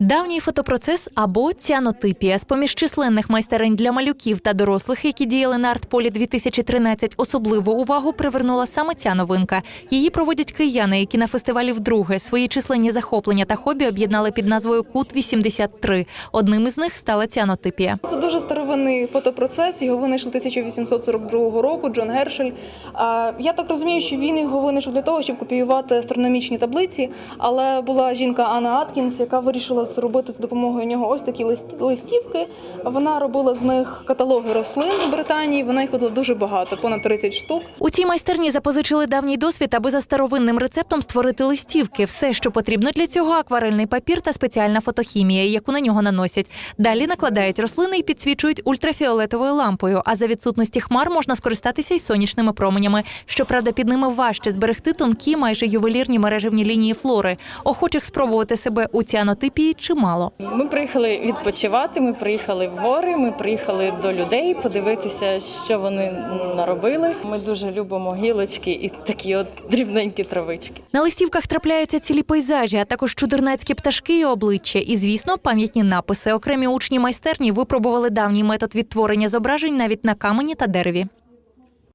Давній фотопроцес або ціанотипія з поміж численних майстерень для малюків та дорослих, які діяли на артполі 2013, особливу увагу привернула саме ця новинка. Її проводять кияни, які на фестивалі вдруге свої численні захоплення та хобі об'єднали під назвою Кут 83 Одним із них стала ціанотипія. Це дуже старовинний фотопроцес. Його винайшли 1842 року Джон Гершель. Я так розумію, що він його винайшов для того, щоб копіювати астрономічні таблиці. Але була жінка Анна Аткінс, яка вирішила зробити з допомогою нього ось такі лист- листівки. Вона робила з них каталоги рослин в Британії. Вона їх видала дуже багато, понад 30 штук. У цій майстерні запозичили давній досвід, аби за старовинним рецептом створити листівки. Все, що потрібно для цього акварельний папір та спеціальна фотохімія, яку на нього наносять. Далі накладають рослини і підсвічують ультрафіолетовою лампою. А за відсутності хмар можна скористатися й сонячними променями. Щоправда, під ними важче зберегти тонкі, майже ювелірні мережевні лінії флори. Охочих спробувати себе у ціанотипії чимало. Ми приїхали відпочивати. Ми приїхали в гори. Ми приїхали до людей подивитися, що вони наробили. Ми дуже любимо гілочки і такі от дрібненькі травички. На листівках трапляються цілі пейзажі, а також чудернацькі пташки і обличчя. І, звісно, пам'ятні написи. Окремі учні майстерні випробували давній метод відтворення зображень навіть на камені та дереві.